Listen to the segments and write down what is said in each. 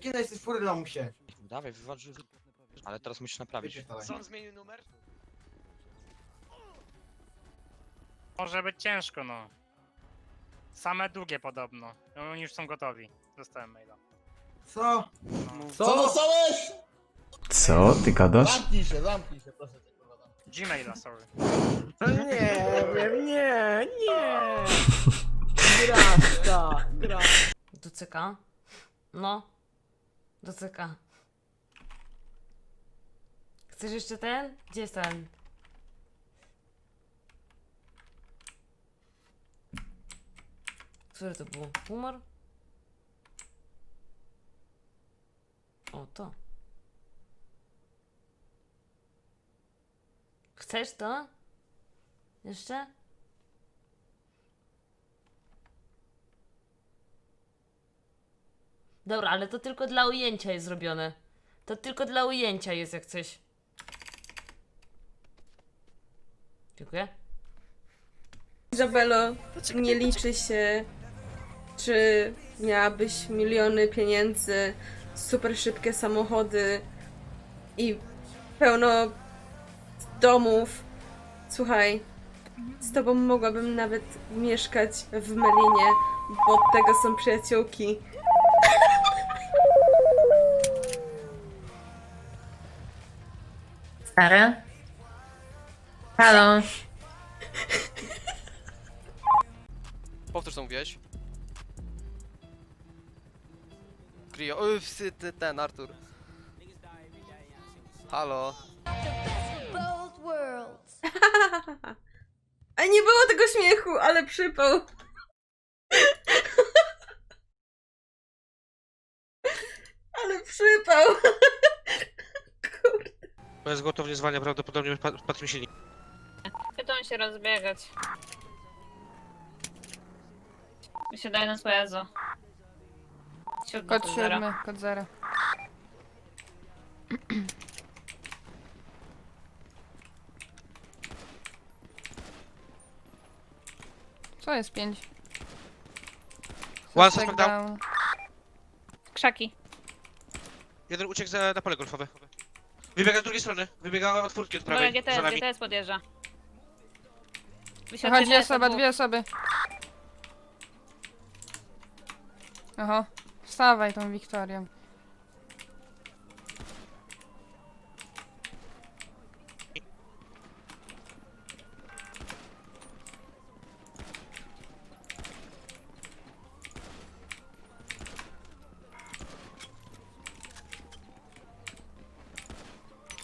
Kiedy jesteś fury lamusie? Dawaj, wywalcz. Ale teraz musisz naprawić. Wypierdalaj. Co on zmienił numer? Może być ciężko, no. Same długie podobno. No, Oni już są gotowi. Dostałem maila. Co? Co dostałeś? Co ty gadasz? Zamknij się, zamknij się, proszę cię, kurwa. zamknij. Gmaila, sorry. Nie wiem, nie, nie. Grasta, gra. Do CK? No. Do CK. Chcesz jeszcze ten? Gdzie jest ten? Który to był? Humor? O, to. Chcesz to? Jeszcze? Dobra, ale to tylko dla ujęcia jest zrobione. To tylko dla ujęcia jest jak coś. Dziękuję. Izabelo, nie liczy się, czy miałabyś miliony pieniędzy, super szybkie samochody i pełno domów. Słuchaj, z tobą mogłabym nawet mieszkać w Melinie, bo od tego są przyjaciółki. Stary? Halo? Powtórz co mówiłeś. Krio, ty, ten, Artur. Halo. A nie było tego śmiechu, ale przypał. Ale przypał. Kurde. Bez gotownie zwalnia prawdopodobnie padł mi silnik. Pytam się rozbiegać. Wysiadaj na swoje zo. Siódmy Kod zero. siódmy, kod zero. Co jest pięć? One Suspect suspect down. down. Krzaki. Jeden uciekł za, na pole golfowe. Wybiega z drugiej strony. Wybiega od furtki od Dobra, prawej. GTS, za nami. GTS podjeżdża. Wysiadł Aha, dwie GTS, osoby, dwóch. dwie osoby. Aha, wstawaj tą Wiktorią.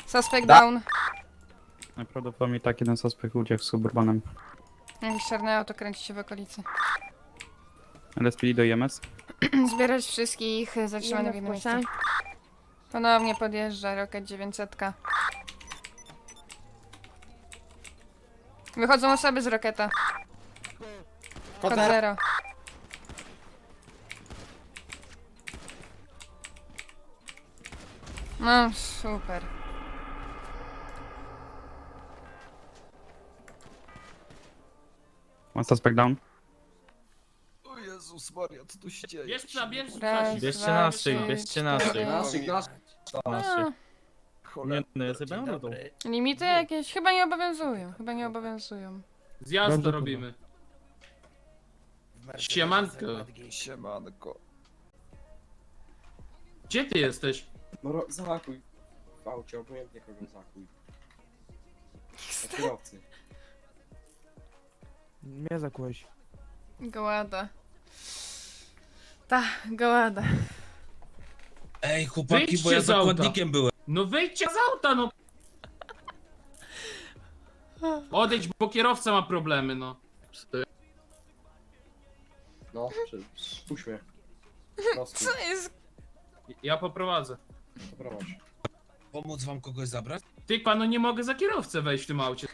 Suspect down. Najprawdopodobniej tak jeden suspekt uciekł z suburbanem. Jakieś czarne auto kręci się w okolicy. LSPD do IMS. Zbierać wszystkich zatrzymanych w jednym miejscu. Ponownie podjeżdża Rocket 900. Wychodzą osoby z Roketa. Kod zero. No, super. One suspect down. O Jezus Maria, co tu się dzieje? Bierz psa, bierz Raz, psa. Bierzcie dwa, naszych, trzy, bierzcie. Naszych, naszych. A, Cholera. no ja sobie będę to. Limity jakieś chyba nie obowiązują. Chyba nie obowiązują. Zjazd to robimy. Siemanko. Siemanko. Gdzie ty jesteś? No ro- zahakuj. W aucie, obojętnie kogo zahakuj. Na kierowcy. Mnie zakłeś. Gołada. Ta, gołada. Ej, chłopaki, bo ja zakładnikiem byłem. No wyjdźcie z auta, no. Odejdź, bo kierowca ma problemy, no. No, czy uśmiech. Prosto, Co jest? Ja poprowadzę. prowadź. Pomóc wam kogoś zabrać? Ty, panu, nie mogę za kierowcę wejść w tym aucie.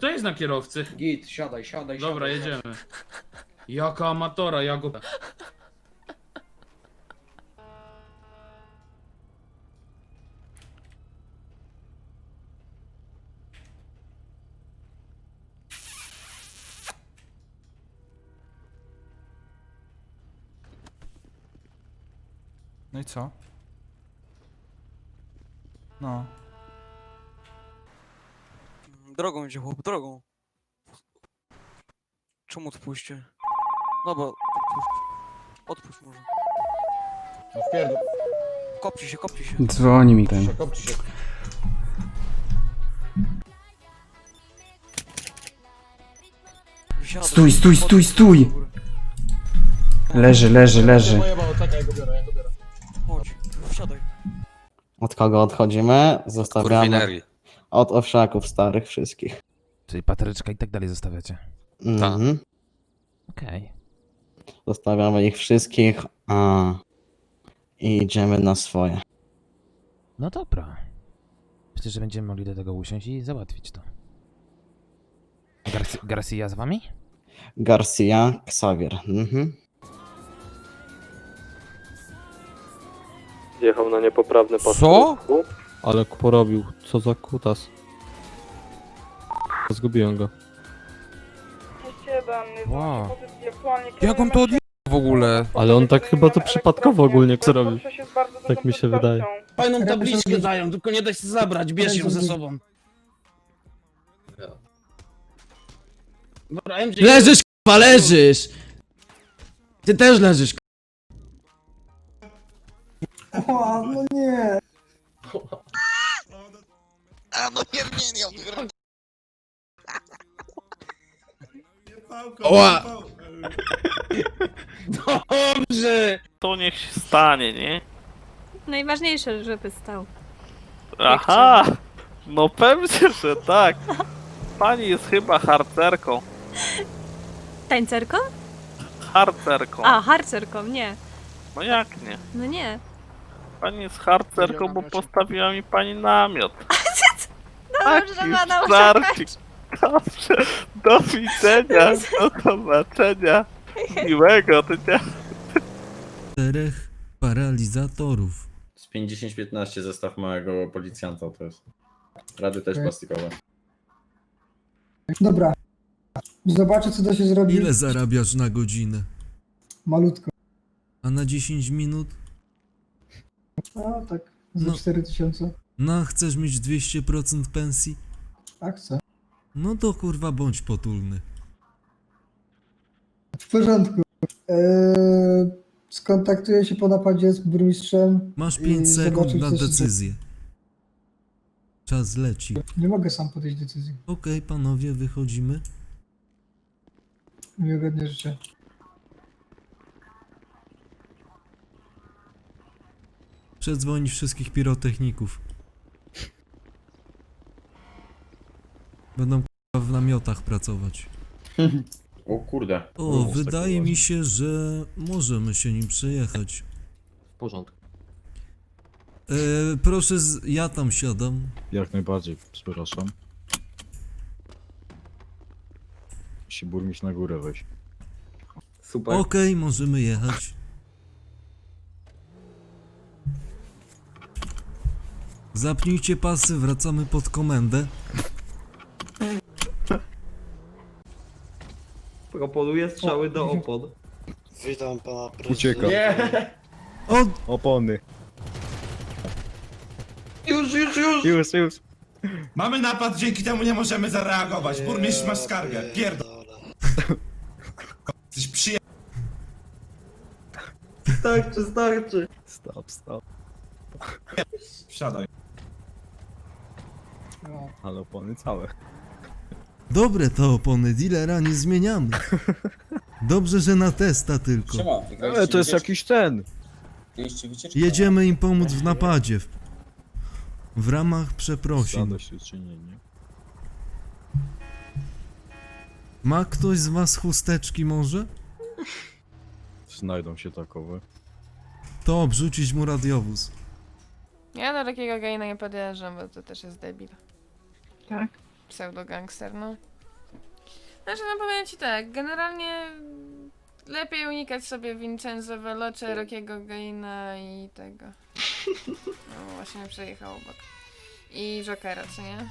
Kto jest na kierowcy? Git, siadaj, siadaj, Dobra, siadaj. jedziemy. Jaka amatora, ja go... No i co? No. Drogą idzie chłop, drogą. Czemu odpuśćcie? Dobra, odpuść. Odpuść może. Kopcie się, kopcie się. Dzwoni mi ten. Wysiadaj. Stój, stój, stój, stój! Leży, leży, leży. Chodź, wsiadaj. Od kogo odchodzimy? Zostawiamy Kurwinerii. Od owszaków starych wszystkich. Czyli pateryczka i tak dalej zostawiacie. Mhm. Okej. Zostawiamy ich wszystkich a... i idziemy na swoje. No dobra. Myślę, że będziemy mogli do tego usiąść i załatwić to. Garcia, Garcia z wami? Garcia, Xavier. Mhm. Jechał na niepoprawny pas. Co? Ale porobił, co za kutas. Zgubiłem go. Wow. Jak on to odjechał w ogóle? Ale on tak chyba to przypadkowo ogólnie zrobił. Tak mi się wydaje. Fajną tabliczkę dają, tylko nie da się zabrać, bierz ją ze sobą. Dobra, MJ... Leżysz, k***a, leżysz! Ty też leżysz, Oła! Dobrze! To niech się stanie, nie? Najważniejsze, żeby stał. Aha! No pewnie, że tak. Pani jest chyba harcerką. Tańcerką? Harcerką. A, harcerką, nie. No jak nie? No nie. Pani jest harcerką, bo postawiła mi pani namiot. Dobrze, Żarcik. Dobrze. Do widzenia. Do zobaczenia. Miłego dnia. Czterech paralizatorów. Z 50-15 zestaw małego policjanta to jest. Rady też plastikowe. Dobra. Zobaczę, co da się zrobić. Ile zarabiasz na godzinę? Malutko. A na 10 minut? A tak, za No. 4000. No, chcesz mieć 200% pensji? A chcę. No to kurwa bądź potulny. W porządku. Eee, skontaktuję się po napadzie z burmistrzem. Masz I 5 sekund na co się decyzję. Czas leci. Nie mogę sam podjąć decyzji. Okej, panowie, wychodzimy. Miłego dnia życzę. Przedzwonić wszystkich pirotechników. Będą w namiotach pracować. O kurde. O, wydaje mi się, że możemy się nim przejechać. W porządku. E, proszę, z... ja tam siadam. Jak najbardziej, przepraszam. Musi burmistrz na górę wejść. Super. Okej, możemy jechać. Zapnijcie pasy, wracamy pod komendę. Proponuję strzały do opon. Witam pana Ucieka. O, Opony. Już, już, już! Już, już. Mamy napad, dzięki temu nie możemy zareagować. Burmistrz ma skargę. Pierdol. Jesteś przyje... Starczy, starczy. Stop, stop. Wsiadaj. Ale opony całe. Dobre to opony, dealera nie zmieniamy. Dobrze, że na testa tylko. Ale to jest jakiś ten. Jedziemy im pomóc w napadzie. W ramach przeprosin. Zadośćuczynienie. Ma ktoś z was chusteczki może? Znajdą się takowe. To obrzucić mu radiowóz. Ja do takiego gejna nie podjeżdżam, bo to też jest debil. Tak. Pseudo-gangster, no. Znaczy, no powiem ci tak, generalnie lepiej unikać sobie Vincenzo Veloce, Rockiego Gaina i tego. No właśnie przejechał obok. I Jokera, co nie?